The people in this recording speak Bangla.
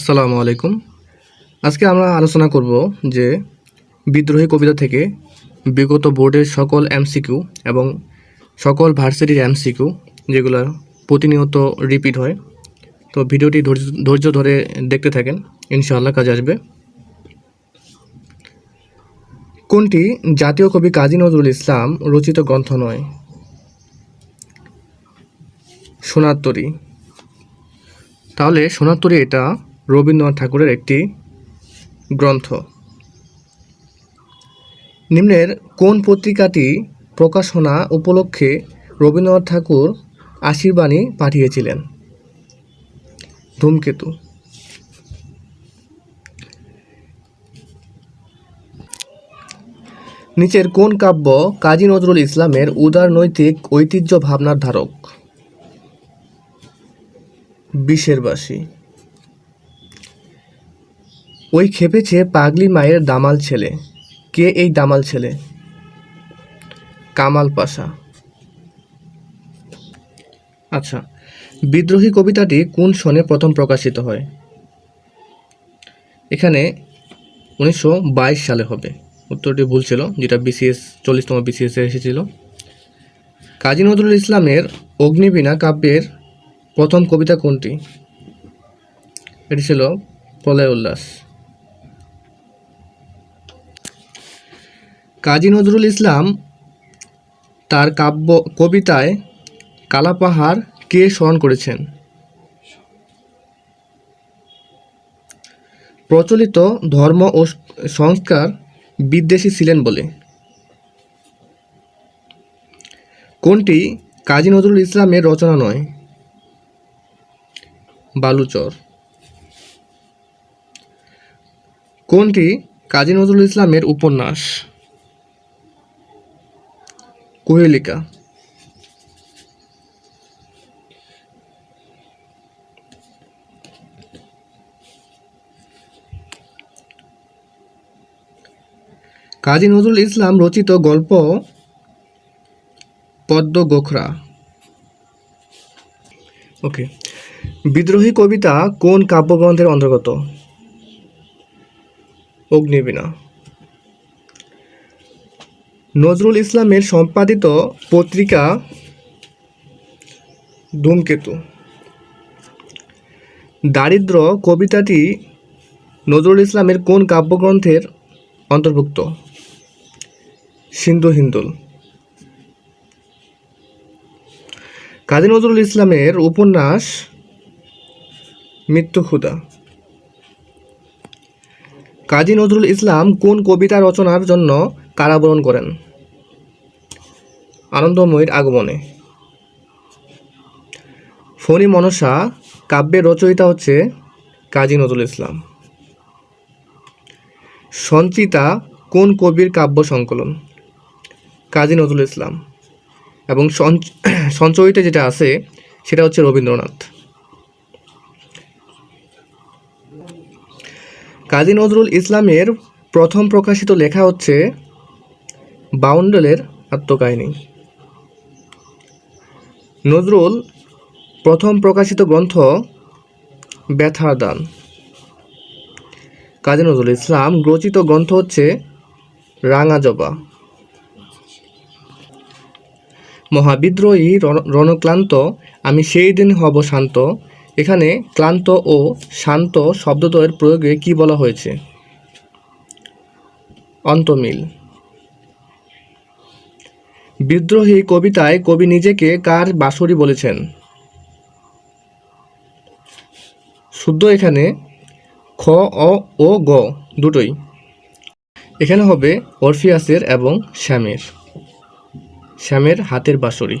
আসসালামু আলাইকুম। আজকে আমরা আলোচনা করব যে বিদ্রোহী কবিতা থেকে বিগত বোর্ডের সকল এমসিকিউ এবং সকল ভার্সিটির এমসিকিউ যেগুলো প্রতিনিয়ত রিপিট হয়। তো ভিডিওটি ধৈর্য ধরে দেখতে থাকেন, ইনশাআল্লাহ কাজে আসবে। কোনটি জাতীয় কবি কাজী নজরুল ইসলাম রচিত গ্রন্থ নয়? সোনারতরী তাহলে সোনারতরী এটা রবীন্দ্রনাথ ঠাকুরের একটি গ্রন্থ। নিম্নের কোন পত্রিকাটি প্রকাশনা উপলক্ষে রবীন্দ্রনাথ ঠাকুর আশীর্বাণী পাঠিয়েছিলেন? ধূমকেতু। নিচের কোন কাব্য কাজী নজরুল ইসলামের উদার নৈতিক ঐতিহ্য ভাবনার ধারক? বিষের বাসী ওই খেপেছে পাগলি মায়ের দামাল ছেলে। কে এই দামাল ছেলে? কামাল পাশা। আচ্ছা বিদ্রোহী কবিতাটি কোন সনে প্রথম প্রকাশিত হয়? এখানে উনিশশো বাইশ সালে হবে। উত্তরটি ভুল ছিল, যেটা বিসিএস চল্লিশতম বিসিএস এ এসেছিল। কাজী নজরুল ইসলামের অগ্নিবীণা কাব্যের প্রথম কবিতা কোনটি? এটি ছিল প্রলয় উল্লাস। কাজী নজরুল ইসলাম তার কাব্য কবিতায় কালাপাহাড় কে স্মরণ করেছেন? প্রচলিত ধর্ম ও সংস্কার বিদ্বেষী ছিলেন বলে। কোনটি কাজী নজরুল ইসলামের রচনা নয়? বালুচর। কোনটি কাজী নজরুল ইসলামের উপন্যাস? কুহেলিকা। কাজী নজরুল ইসলাম রচিত গল্প পদ্ম গোখরা। ওকে, বিদ্রোহী কবিতা কোন কাব্যগ্রন্থের অন্তর্গত? অগ্নিবীণা। নজরুল ইসলামের সম্পাদিত পত্রিকা ধূমকেতু। দারিদ্র কবিতাটি নজরুল ইসলামের কোন কাব্যগ্রন্থের অন্তর্ভুক্ত? সিন্ধু হিন্দুল। কাজী নজরুল ইসলামের উপন্যাস মৃত্যু ক্ষুদা কাজী নজরুল ইসলাম কোন কবিতা রচনার জন্য কারাবরণ করেন। আনন্দময়ীর আগমনে। ফণি মনসা, কাব্যের রচয়িতা হচ্ছে কাজী নজরুল ইসলাম। সঞ্চিতা, কোন কবির কাব্য সংকলন? কাজী নজরুল ইসলাম। এবং সঞ্চ- সঞ্চয়িতা যেটা আছে, সেটা হচ্ছে রবীন্দ্রনাথ। কাজী নজরুল ইসলামের প্রথম প্রকাশিত লেখা হচ্ছে বাউন্ডেলের আত্মকাহিনী। নজরুল প্রথম প্রকাশিত গ্রন্থ ব্যথার দান কাজী নজরুল ইসলাম রচিত গ্রন্থ হচ্ছে রাঙা জবা। মহাবিদ্রোহী রণ- রণক্লান্ত, আমি সেই দিন হব শান্ত। এখানে ক্লান্ত ও শান্ত শব্দদ্বয়ের প্রয়োগে কি বলা হয়েছে? অন্তমিল। বিদ্রোহী কবিতায় কবি নিজেকে কার বাঁশরি বলেছেন? শুদ্ধ এখানে খ, অ, ও, গ দুটোই। এখানে হবে অরফিয়াসের এবং শ্যামের। শ্যামের হাতের বাঁশরি।